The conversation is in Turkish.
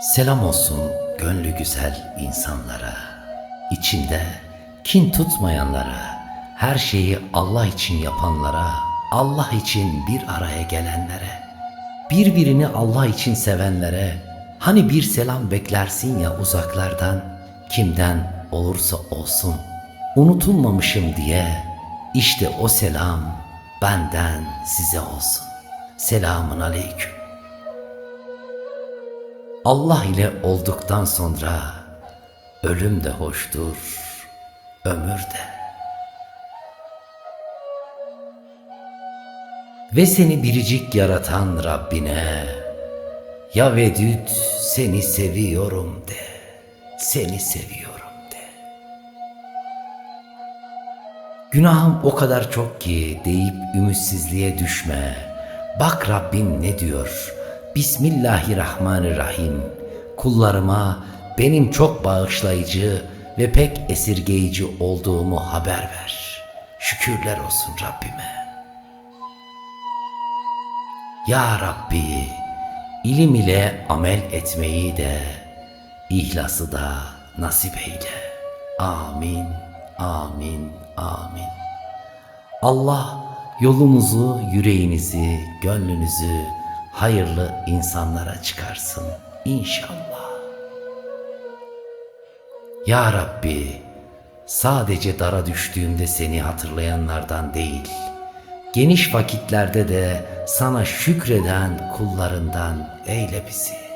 Selam olsun gönlü güzel insanlara, içinde kin tutmayanlara, her şeyi Allah için yapanlara, Allah için bir araya gelenlere, birbirini Allah için sevenlere, hani bir selam beklersin ya uzaklardan, kimden olursa olsun, unutulmamışım diye, işte o selam benden size olsun. Selamun aleyküm. Allah ile olduktan sonra ölüm de hoştur, ömür de. Ve seni biricik yaratan Rabbine, ya Vedüt seni seviyorum de, seni seviyorum de. Günahım o kadar çok ki deyip ümitsizliğe düşme. Bak Rabbin ne diyor? Bismillahirrahmanirrahim. Kullarıma benim çok bağışlayıcı ve pek esirgeyici olduğumu haber ver. Şükürler olsun Rabbime. Ya Rabbi, ilim ile amel etmeyi de, ihlası da nasip eyle. Amin, amin, amin. Allah yolunuzu, yüreğinizi, gönlünüzü hayırlı insanlara çıkarsın inşallah. Ya Rabbi, sadece dara düştüğümde seni hatırlayanlardan değil, geniş vakitlerde de sana şükreden kullarından eyle bizi.